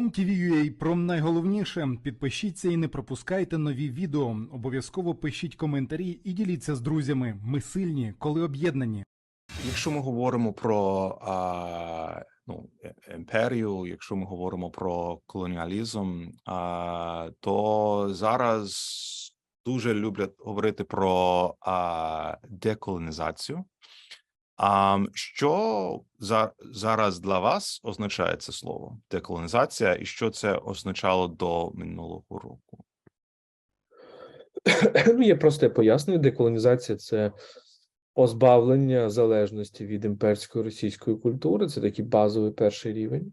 OMTV.ua про найголовніше. Підпишіться і не пропускайте нові відео. Обов'язково пишіть коментарі і діліться з друзями. Ми сильні, коли об'єднані. Якщо ми говоримо про а, ну, е- імперію, якщо ми говоримо про колоніалізм, а, то зараз дуже люблять говорити про а, деколонізацію. А що за, зараз для вас означає це слово деколонізація, і що це означало до минулого року? Ну, я просто пояснюю, деколонізація це позбавлення залежності від імперської російської культури. Це такий базовий перший рівень.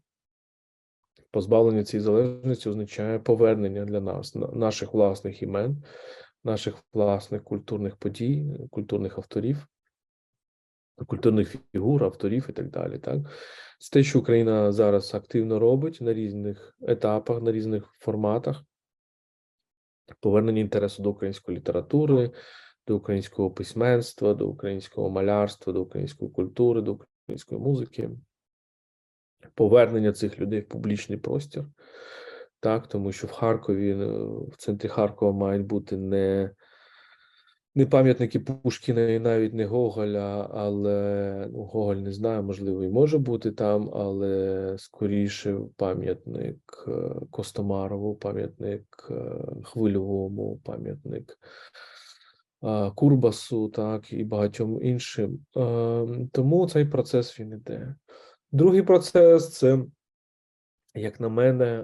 Позбавлення цієї залежності означає повернення для нас наших власних імен, наших власних культурних подій, культурних авторів, культурних фігур, авторів і так далі. Так? Це те, що Україна зараз активно робить на різних етапах, на різних форматах повернення інтересу до української літератури, до українського письменства, до українського малярства, до української культури, до української музики, повернення цих людей в публічний простір. Так, тому що в Харкові, в центрі Харкова мають бути не, не пам'ятники Пушкіна і навіть не Гоголя, але ну, Гоголь не знаю, можливо, і може бути там, але скоріше пам'ятник е, Костомарову, пам'ятник е, Хвильовому, пам'ятник е, Курбасу, так, і багатьом іншим. Тому цей процес він іде. Другий процес це, як на мене,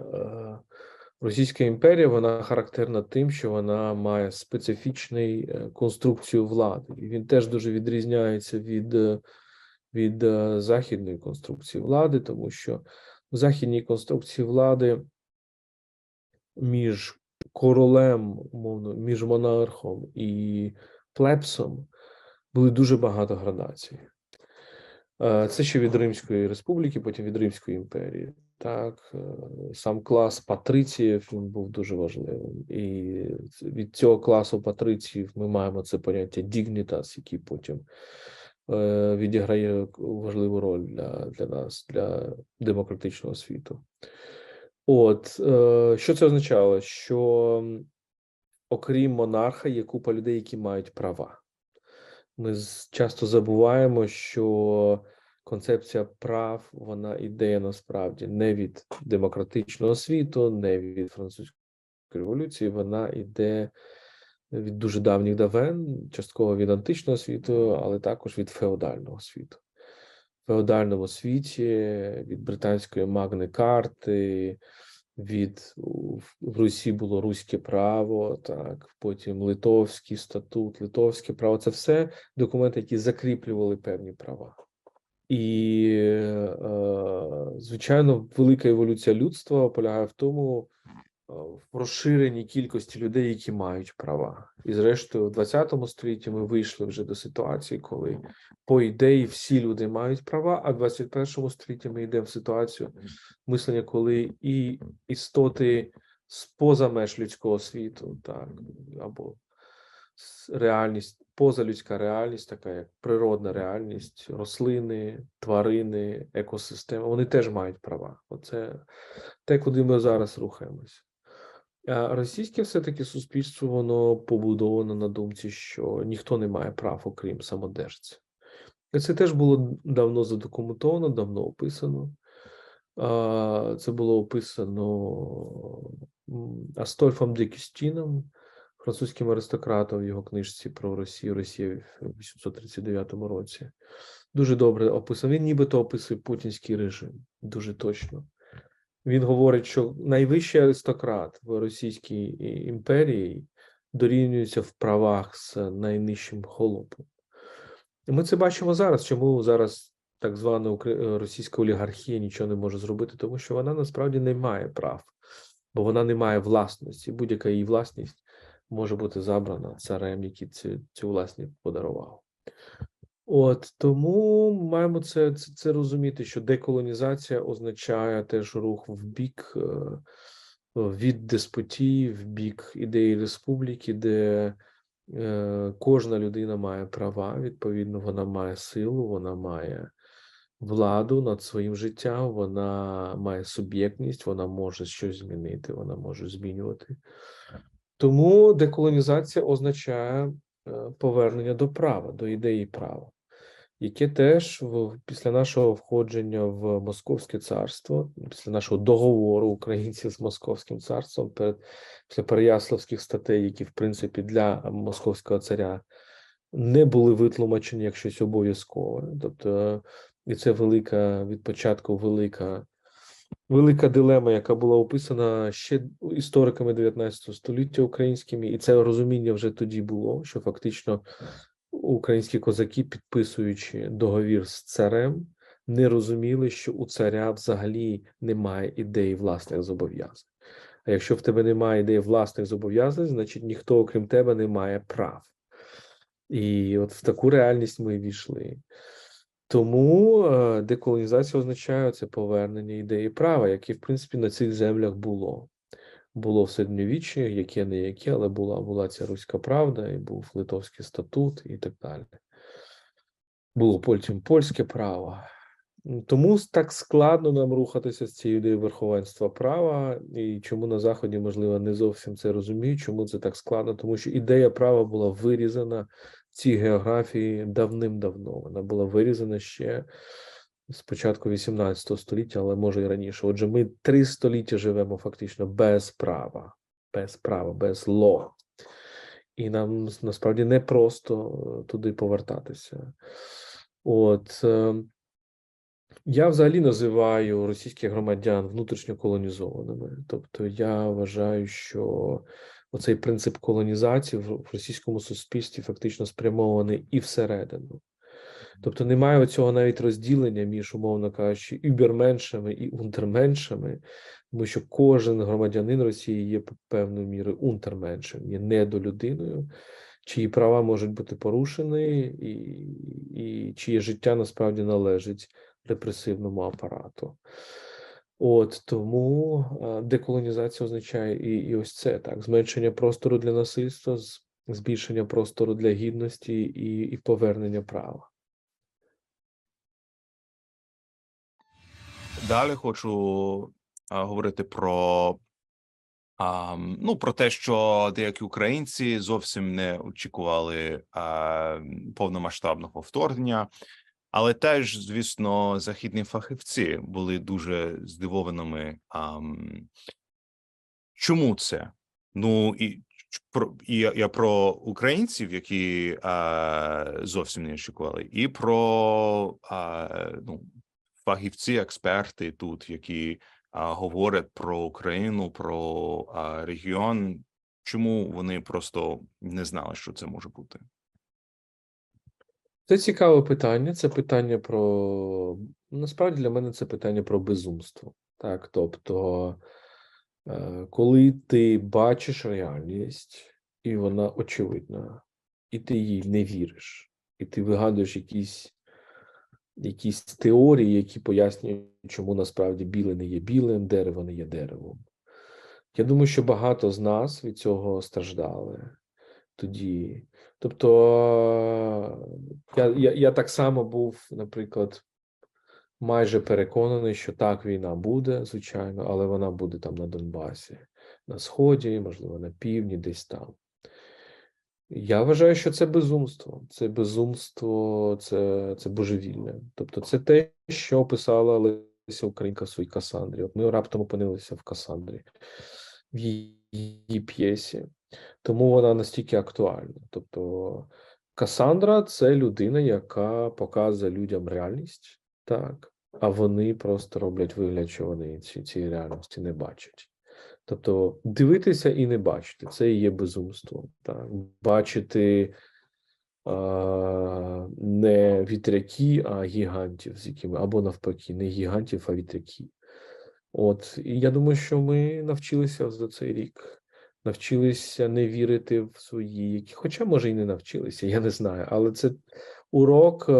Російська імперія вона характерна тим, що вона має специфічний е, конструкцію влади. І він теж дуже відрізняється від, е, від е, західної конструкції влади, тому що в західній конструкції влади між королем, умовно, між монархом і плебсом були дуже багато градацій. Це ще від Римської республіки, потім від Римської імперії. Так, е, сам клас патриціїв він був дуже важливим. І від цього класу патриціїв ми маємо це поняття dignitas, який потім е, відіграє важливу роль для, для нас, для демократичного світу. От е, що це означало? Що окрім монарха є купа людей, які мають права. Ми часто забуваємо, що концепція прав вона ідея насправді не від демократичного світу, не від французької революції. Вона іде від дуже давніх давен, частково від античного світу, але також від феодального світу. В феодальному світі від британської магни карти, від в Русі було руське право, так потім Литовський статут, Литовське право. Це все документи, які закріплювали певні права. І, е, звичайно, велика еволюція людства полягає в тому, е, в розширенні кількості людей, які мають права. І зрештою, в 20 столітті ми вийшли вже до ситуації, коли по ідеї всі люди мають права, а в 21 столітті ми йдемо в ситуацію мислення, коли і істоти з-поза меж людського світу, так, або реальність, позалюдська реальність, така як природна реальність, рослини, тварини, екосистеми, вони теж мають права. Оце те, куди ми зараз рухаємось. А російське все-таки суспільство, воно побудовано на думці, що ніхто не має прав, окрім самодержця. І це теж було давно задокументовано, давно описано. Це було описано Астольфом де Кюстіном, французьким аристократом в його книжці про Росію, Росія в 839 році. Дуже добре описано. Він нібито описує путінський режим, дуже точно. Він говорить, що найвищий аристократ в Російській імперії дорівнюється в правах з найнижчим холопом. І ми це бачимо зараз. Чому зараз так звана е, російська олігархія нічого не може зробити? Тому що вона насправді не має прав, бо вона не має власності. Будь-яка її власність може бути забрана царем, який цю, цю власність подарував. От тому маємо це, це, це розуміти, що деколонізація означає теж рух в бік е, від деспотії, в бік ідеї республіки, де е, кожна людина має права, відповідно, вона має силу, вона має владу над своїм життям, вона має суб'єктність, вона може щось змінити, вона може змінювати. Тому деколонізація означає е, повернення до права, до ідеї права, яке теж після нашого входження в Московське царство, після нашого договору українців з Московським царством, перед після Переяславських статей, які в принципі для московського царя не були витлумачені як щось обов'язкове. Тобто, і це велика від початку велика велика дилема, яка була описана ще істориками 19 століття українськими, і це розуміння вже тоді було, що фактично українські козаки, підписуючи договір з царем, не розуміли, що у царя взагалі немає ідеї власних зобов'язань. А якщо в тебе немає ідеї власних зобов'язань, значить ніхто, окрім тебе, не має прав. І от в таку реальність ми війшли. Тому е, деколонізація означає це повернення ідеї права, яке, в принципі, на цих землях було. Було в середньовіччі, яке не яке, але була, була ця руська правда, і був Литовський статут і так далі. Було потім польське право. Тому так складно нам рухатися з цією ідеєю верховенства права, і чому на Заході, можливо, не зовсім це розуміють, чому це так складно, тому що ідея права була вирізана цій географії давним-давно. Вона була вирізана ще з початку 18 століття, але може і раніше. Отже, ми три століття живемо фактично без права, без права, без ло. І нам насправді не просто е, туди повертатися. От е, я взагалі називаю російських громадян внутрішньо колонізованими. Тобто я вважаю, що оцей принцип колонізації в російському суспільстві фактично спрямований і всередину. Тобто немає оцього навіть розділення між, умовно кажучи, überменшами і унтерменшами, тому що кожен громадянин Росії є певною мірою унтерменшем, є недолюдиною, чиї права можуть бути порушені, і, і чиє життя насправді належить репресивному апарату. От тому е, деколонізація означає і, і ось це так: зменшення простору для насильства, збільшення простору для гідності і, і повернення права. Далі хочу а, говорити про, а, ну, про те, що деякі українці зовсім не очікували а, повномасштабного вторгнення, але теж, звісно, західні фахівці були дуже здивованими. А, чому це? Ну і про і я, про українців, які а, зовсім не очікували, і про а, ну, фахівці, експерти тут, які а, говорять про Україну, про а, регіон. Чому вони просто не знали, що це може бути? Це цікаве питання. Це питання про насправді для мене це питання про безумство. Так, тобто, е, коли ти бачиш реальність, і вона очевидна, і ти їй не віриш, і ти вигадуєш якісь, якісь теорії, які пояснюють, чому насправді біле не є білим, дерево не є деревом. Я думаю, що багато з нас від цього страждали тоді. Тобто я, я, я так само був, наприклад, майже переконаний, що так, війна буде, звичайно, але вона буде там на Донбасі, на Сході, можливо, на півдні, десь там. Я вважаю, що це безумство. Це безумство, це, це божевілля. Тобто, це те, що описала Леся Українка в своїй Касандрі. От ми раптом опинилися в Касандрі, в її п'єсі. Тому вона настільки актуальна. Тобто, Касандра це людина, яка показує людям реальність, так, а вони просто роблять вигляд, що вони ці, цієї реальності не бачать. Тобто, дивитися і не бачити це і є безумство. Так? Бачити а, не вітряки, а гігантів, з якими або навпаки, не гігантів, а вітряків. От, і я думаю, що ми навчилися за цей рік навчилися не вірити в свої, які, хоча, може, і не навчилися, я не знаю. Але це урок е,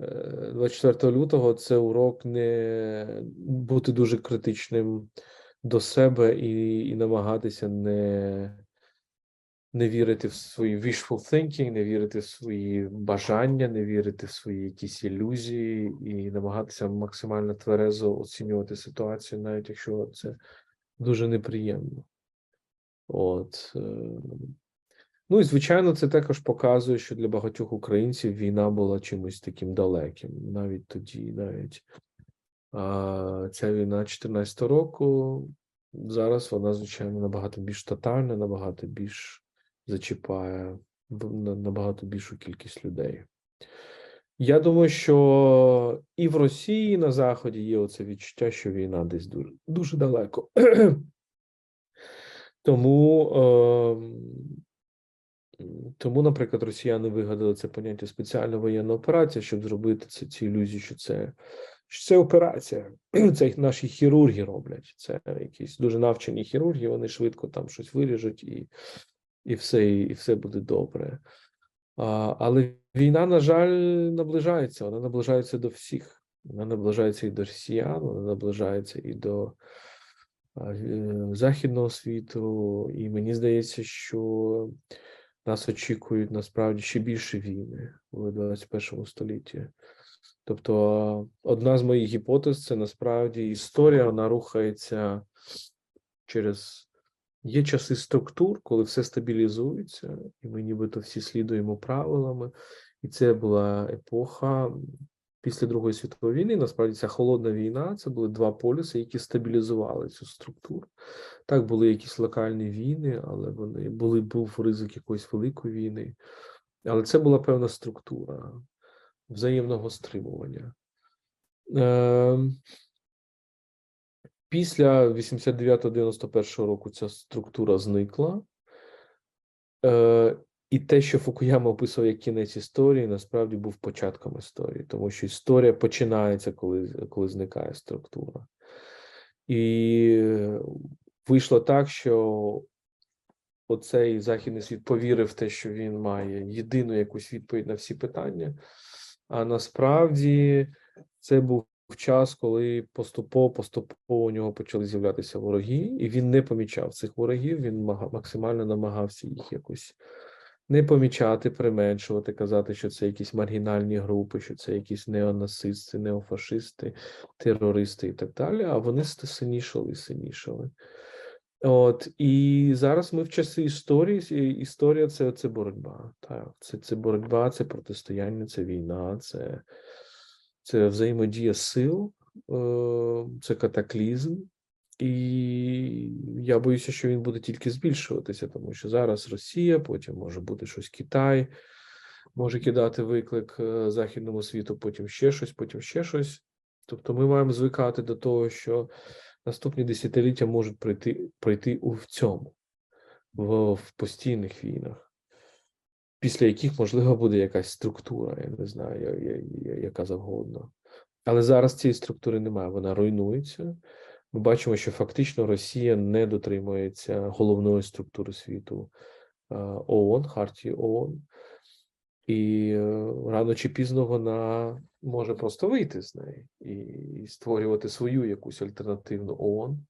е, 24 лютого це урок не бути дуже критичним до себе і, і намагатися не, не вірити в свої wishful thinking, не вірити в свої бажання, не вірити в свої якісь ілюзії і намагатися максимально тверезо оцінювати ситуацію, навіть якщо це дуже неприємно. От. е, Ну і звичайно, це також показує, що для багатьох українців війна була чимось таким далеким. Навіть тоді, навіть а, ця війна 14 року, зараз вона, звичайно, набагато більш тотальна, набагато більш зачіпає набагато більшу кількість людей. Я думаю, що і в Росії, і на Заході є оце відчуття, що війна десь дуже, дуже далеко. Тому, м, тому, наприклад, росіяни вигадали це поняття спеціальна воєнна операція, щоб зробити це, ці ілюзії, що це, що це операція. Це наші хірурги роблять. Це якісь дуже навчені хірурги, вони швидко там щось виріжуть і, і, все, і все буде добре. А, але війна, на жаль, наближається. Вона наближається до всіх. Вона наближається і до росіян, вона наближається і до е, західного світу. І мені здається, що нас очікують насправді ще більше війни у 21 столітті. Тобто, одна з моїх гіпотез це насправді історія, вона рухається через є часи структур, коли все стабілізується, і ми нібито всі слідуємо правилами. І це була епоха після Другої світової війни. Насправді ця холодна війна це були два полюси, які стабілізували цю структуру. Так, були якісь локальні війни, але вони були був ризик якоїсь великої війни. Але це була певна структура взаємного стримування. Ем, Після 89-91 року ця структура зникла. І те, що Фукуяма описував як кінець історії, насправді був початком історії, тому що історія починається, коли, коли зникає структура. І вийшло так, що оцей західний світ повірив в те, що він має єдину якусь відповідь на всі питання. А насправді це був час, коли поступово поступово у нього почали з'являтися вороги, і він не помічав цих ворогів. Він максимально намагався їх якось не помічати, применшувати, казати, що це якісь маргінальні групи, що це якісь неонацисти, неофашисти, терористи і так далі. А вони синішали і синішали. От і зараз ми в часи історії. Історія це, це боротьба. Так, це, це боротьба, це протистояння, це війна, це, це взаємодія сил, е, це катаклізм. І я боюся, що він буде тільки збільшуватися, тому що зараз Росія, потім може бути щось Китай, може кидати виклик е, західному світу, потім ще щось, потім ще щось. Тобто ми маємо звикати до того, що наступні десятиліття можуть пройти, пройти у в цьому, в, в постійних війнах, після яких, можливо, буде якась структура, я не знаю, я, я, я- яка завгодно. Але зараз цієї структури немає, вона руйнується. Ми бачимо, що фактично Росія не дотримується головної структури світу ООН, Хартії ООН, і е, рано чи пізно вона може просто вийти з неї і створювати свою якусь альтернативну ООН.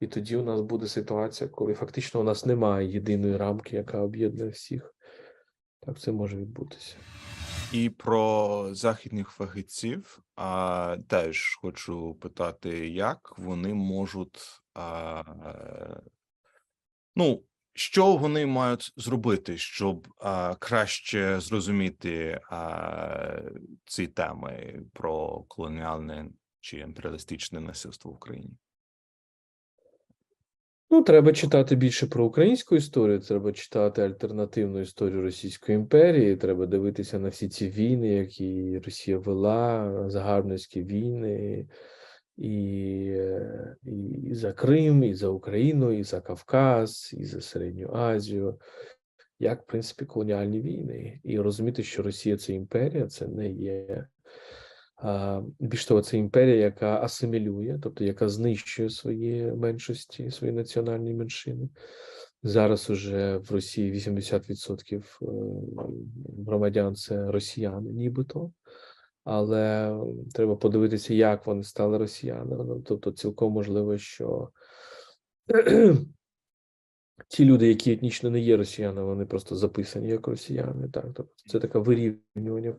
І тоді у нас буде ситуація, коли фактично у нас немає єдиної рамки, яка об'єднує всіх. Так це може відбутися. І про західних фахівців а, теж хочу питати, як вони можуть, а, ну, що вони мають зробити, щоб а, краще зрозуміти а, ці теми про колоніальне чи імперіалістичне насильство в Україні? Ну, треба читати більше про українську історію, треба читати альтернативну історію Російської імперії, треба дивитися на всі ці війни, які Росія вела, загарбницькі війни, і, е, і, за Крим, і за Україну, і за Кавказ, і за Середню Азію, як, в принципі, колоніальні війни. І розуміти, що Росія це імперія, це не є. Більш того, це імперія, яка асимілює, тобто яка знищує свої меншості, свої національні меншини. Зараз уже в Росії 80% е, громадян це росіяни, нібито. Але треба подивитися, як вони стали росіянами. Тобто, цілком можливо, що ті люди, які етнічно не є росіянами, вони просто записані як росіяни. Так, тобто це така вирівнювання,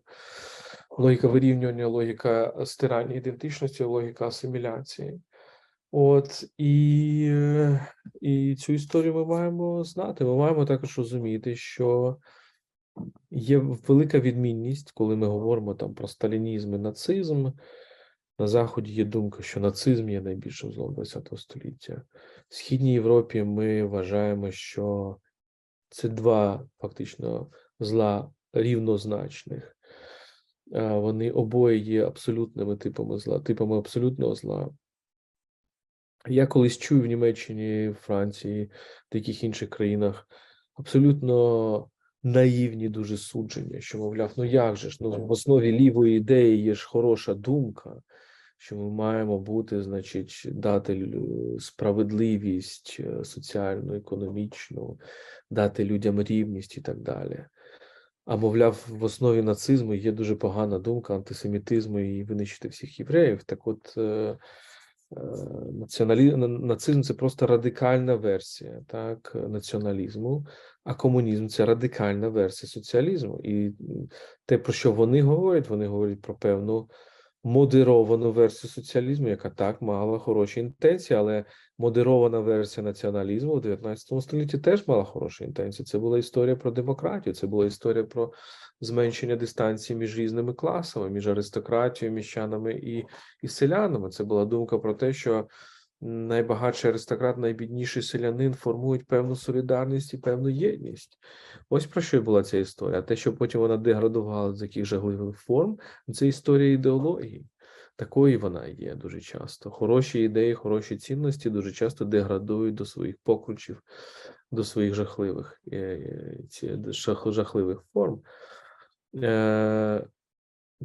логіка вирівнювання, логіка стирання ідентичності, логіка асиміляції. От і, е, і цю історію ми маємо знати. Ми маємо також розуміти, що є велика відмінність, коли ми говоримо там про сталінізм і нацизм. На Заході є думка, що нацизм є найбільшим злом ХХ століття. В Східній Європі ми вважаємо, що це два фактично зла рівнозначних. Вони обоє є абсолютними типами зла, типами абсолютного зла. Я колись чую в Німеччині, Франції, деяких інших країнах абсолютно наївні дуже судження, що, мовляв, ну як же ж, ну в основі лівої ідеї є ж хороша думка, що ми маємо бути, значить, дати справедливість е, соціальну, економічну, дати людям рівність і так далі. А мовляв, в основі нацизму є дуже погана думка антисемітизму і винищити всіх євреїв. Так от е, е, націоналі... нацизм це просто радикальна версія так, націоналізму, а комунізм це радикальна версія соціалізму. І те, про що вони говорять, вони говорять про певну модеровану версію соціалізму, яка так мала хороші інтенції, але модерована версія націоналізму в 19 столітті теж мала хороші інтенції. Це була історія про демократію, це була історія про зменшення дистанції між різними класами, між аристократією, міщанами і, і селянами. Це була думка про те, що найбагатший аристократ, найбідніший селянин формують певну солідарність і певну єдність. Ось про що й була ця історія. Те, що потім вона деградувала з яких жахливих форм, це історія ідеології. Такою вона є дуже часто. Хороші ідеї, хороші цінності дуже часто деградують до своїх покручів, до своїх жахливих, е, жахливих форм. Е,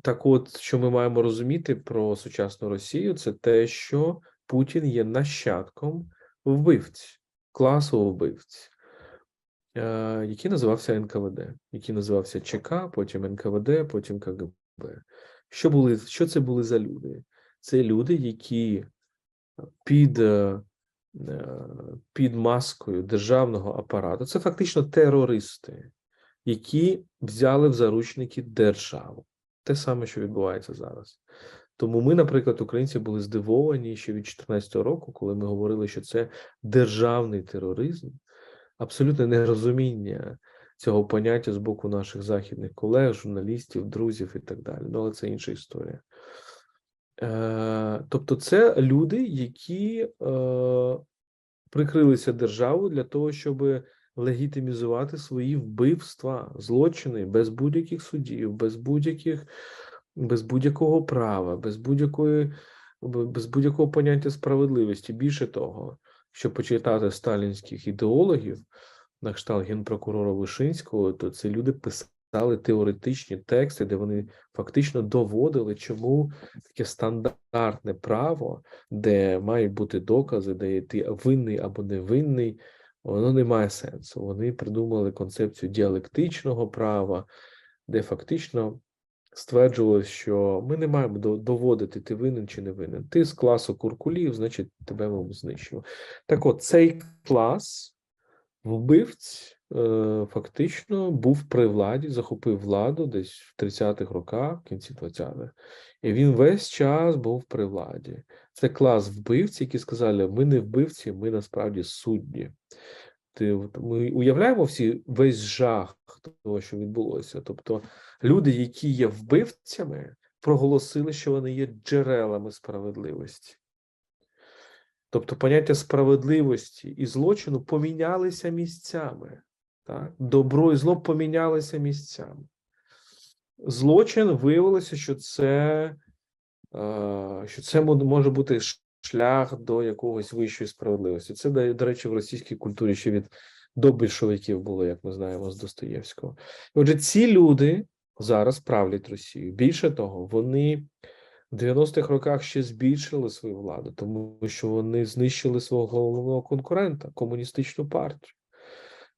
Так от, що ми маємо розуміти про сучасну Росію, це те, що Путін є нащадком вбивць, класу вбивць, е, який називався НКВД, який називався ЧК, потім НКВД, потім КГБ. Що були, що це були за люди? Це люди, які під, е, е, під маскою державного апарату, це фактично терористи, які взяли в заручники державу. Те саме, що відбувається зараз. Тому ми, наприклад, українці були здивовані ще від 2014 року, коли ми говорили, що це державний тероризм, абсолютне нерозуміння цього поняття з боку наших західних колег, журналістів, друзів і так далі. Ну, але це інша історія. Е, тобто, це люди, які е, прикрилися державою для того, щоб легітимізувати свої вбивства, злочини без будь-яких судів, без будь-яких, без будь-якого права, без будь-якої, без будь-якого поняття справедливості. Більше того, що почитати сталінських ідеологів, на кшталт генпрокурора Вишинського, то це люди писали теоретичні тексти, де вони фактично доводили, чому таке стандартне право, де мають бути докази, де ти винний або невинний, воно не має сенсу. Вони придумали концепцію діалектичного права, де фактично стверджувалось, що ми не маємо доводити, ти винен чи не винен. Ти з класу куркулів, значить, тебе ми знищимо. Так от, цей клас вбивць е, фактично був при владі, захопив владу десь в 30-х роках, в кінці 20-х, і він весь час був при владі. Це клас вбивць, які сказали: ми не вбивці, ми насправді судді. Ти, ми уявляємо всі весь жах того, що відбулося. Тобто люди, які є вбивцями, проголосили, що вони є джерелами справедливості. Тобто поняття справедливості і злочину помінялися місцями. Так? Добро і зло помінялися місцями. Злочин виявилося, що це, е, що це може бути шлях до якогось вищої справедливості. Це, до, до речі, в російській культурі ще від до більшовиків було, як ми знаємо, з Достоєвського. Отже, ці люди зараз правлять Росію. Більше того, вони в 90-х роках ще збільшили свою владу, тому що вони знищили свого головного конкурента комуністичну партію.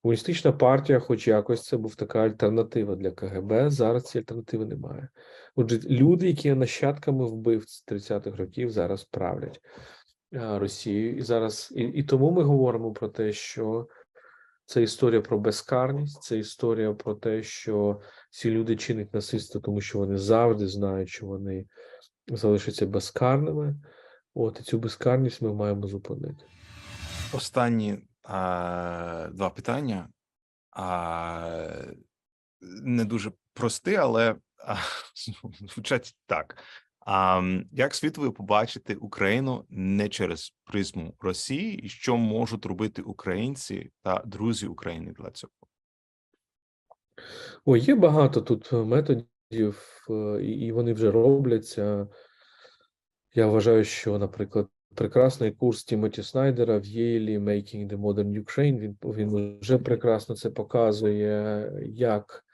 Комуністична партія, хоч якось це був така альтернатива для КГБ. Зараз цієї альтернативи немає. Отже, люди, які є нащадками вбивць 30-х років, зараз правлять а, Росією. І зараз і, і тому ми говоримо про те, що Це історія про безкарність, це історія про те, що ці люди чинять насильство, тому що вони завжди знають, що вони залишаться безкарними. От і цю безкарність ми маємо зупинити. Останні а, два питання. А, не дуже прості, але а, звучать так. А, як світ ви побачите Україну не через призму Росії, і що можуть робити українці та друзі України для цього? Ой, є багато тут е, методів, е, і вони вже робляться. Я вважаю, що, наприклад, прекрасний курс Тімоті Снайдера в Єлі Making the Modern Ukraine, він, він вже прекрасно це показує, як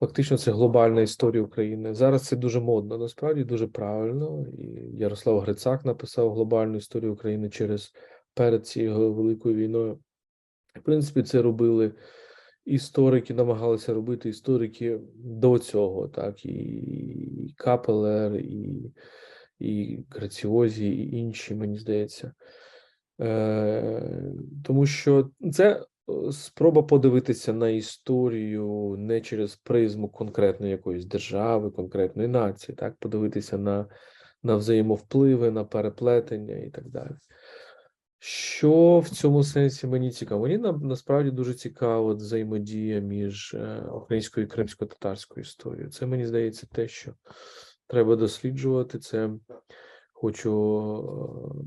фактично це глобальна історія України. Зараз це дуже модно, насправді дуже правильно. І Ярослав Грицак написав глобальну історію України через перед цією великою війною. В принципі, це робили історики, намагалися робити історики до цього, так, і, Капелер, і, і Граціозі, і інші, мені здається. Е, тому що це спроба подивитися на історію не через призму конкретної якоїсь держави, конкретної нації, так, подивитися на, на взаємовпливи, на переплетення і так далі. Що в цьому сенсі мені цікаво? Мені на, насправді дуже цікава взаємодія між е, українською і кримсько-татарською історією. Це мені здається те, що треба досліджувати. Це хочу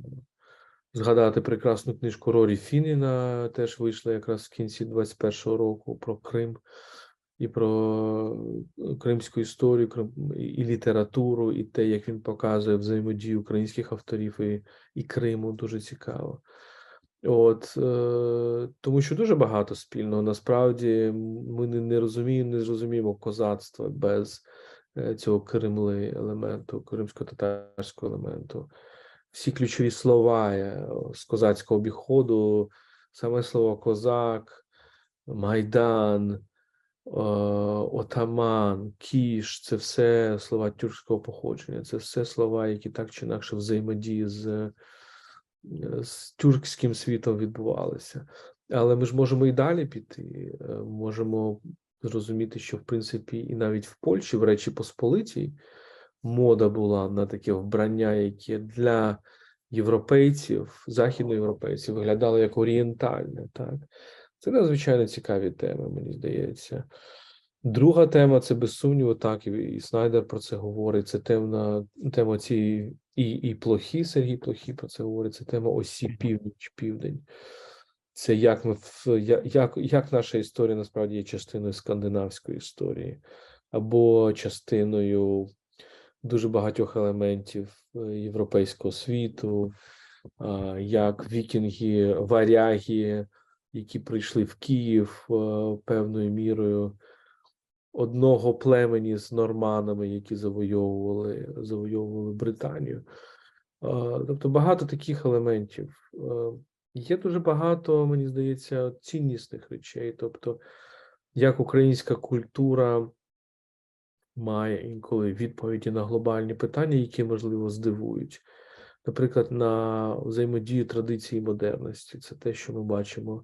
е, згадати прекрасну книжку Рорі Фініна, теж вийшла якраз в кінці 21-го року про Крим і про е, кримську історію, і- літературу, і те, як він показує взаємодію українських авторів і, і Криму, дуже цікаво. От, е, тому що дуже багато спільного. Насправді ми не, не розуміємо, не зрозуміємо козацтва без е, цього Кремли елементу, кримсько-татарського елементу. Всі ключові слова е, з козацького обіходу, саме слово козак, майдан, е, отаман, кіш це все слова тюркського походження, це все слова, які так чи інакше взаємодії з, е, з тюркським світом відбувалися. Але ми ж можемо і далі піти. Можемо зрозуміти, що в принципі і навіть в Польщі, в Речі Посполитій, мода була на таке вбрання, яке для європейців, західноєвропейців виглядало як орієнтальне. Так? Це надзвичайно цікаві теми, мені здається. Друга тема це без сумніву, так, і, Снайдер про це говорить. Це тема, тема цієї і, і плохі, Сергій Плохі про це говорить. Це тема осі північ-південь. Це як ми як, як наша історія насправді є частиною скандинавської історії, або частиною дуже багатьох елементів е, європейського світу, як вікінги, варяги, які прийшли в Київ е, певною мірою одного племені з норманами, які завойовували, завойовували Британію. Тобто багато таких елементів. Е, Є дуже багато, мені здається, ціннісних речей. Тобто, як українська культура має інколи відповіді на глобальні питання, які, можливо, здивують. Наприклад, на взаємодію традиції і модерності. Це те, що ми бачимо.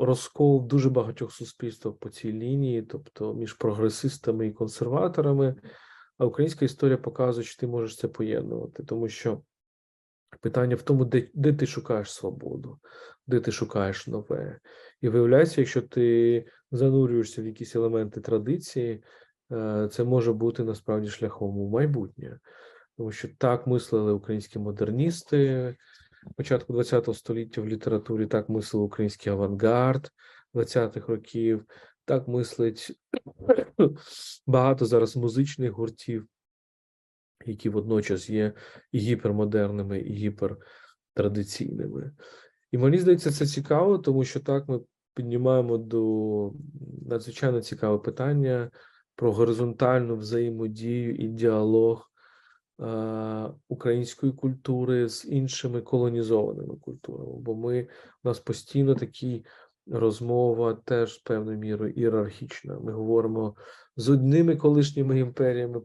Розкол дуже багатьох суспільствах по цій лінії, тобто між прогресистами і консерваторами. А українська історія показує, що ти можеш це поєднувати, тому що питання в тому, де, де ти шукаєш свободу, де ти шукаєш нове. І виявляється, якщо ти занурюєшся в якісь елементи традиції, це може бути насправді шляхом у майбутнє. Тому що так мислили українські модерністи початку ХХ століття в літературі, так мислив український авангард 20-х років, так мислить багато зараз музичних гуртів, які водночас є і гіпермодерними, і гіпертрадиційними. І мені здається, це цікаво, тому що так ми піднімаємо до надзвичайно цікаве питання про горизонтальну взаємодію і діалог е, української культури з іншими колонізованими культурами. Бо ми у нас постійно такі розмова теж певною мірою ієрархічна. Ми говоримо з одними колишніми імперіями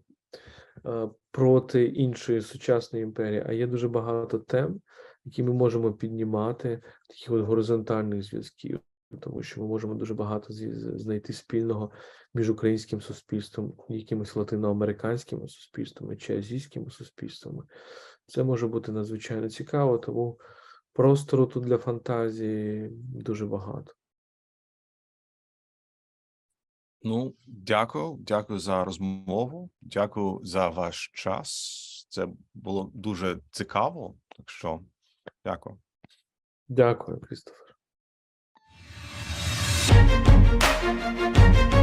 е, проти іншої сучасної імперії, а є дуже багато тем, які ми можемо піднімати, таких от горизонтальних зв'язків. Тому що ми можемо дуже багато знайти спільного між українським суспільством, і якимись латиноамериканськими суспільствами чи азійськими суспільствами. Це може бути надзвичайно цікаво, тому простору тут для фантазії дуже багато. Ну, дякую, дякую за розмову. Дякую за ваш час. Це було дуже цікаво. Так що дякую. Дякую, Крістофер. Música